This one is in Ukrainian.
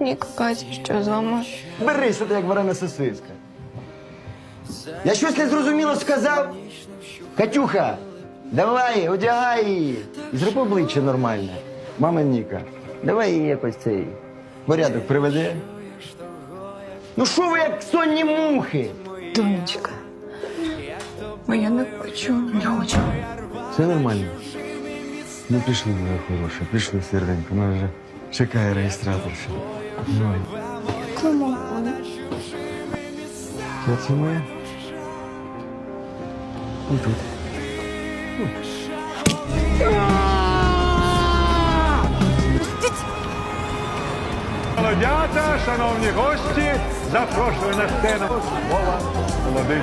Ніка, Катя, що з вами? Бери, що ти як варена сосиска. Я щось незрозуміло сказав. Катюха, давай, одягай її. І Зроби обличчя нормальне. Мама Ніка, давай її якось цей порядок приведи. Ну що ви як сонні мухи? Донечка. Бо я не хочу. Не хочу. Все нормально. Ну пішли, моя хороша, пішли, серденько. Вона вже чекає реєстраторша. Ну, Кому? І тут. Молодята, шановні гості, запрошую на сцену Вова Молодий.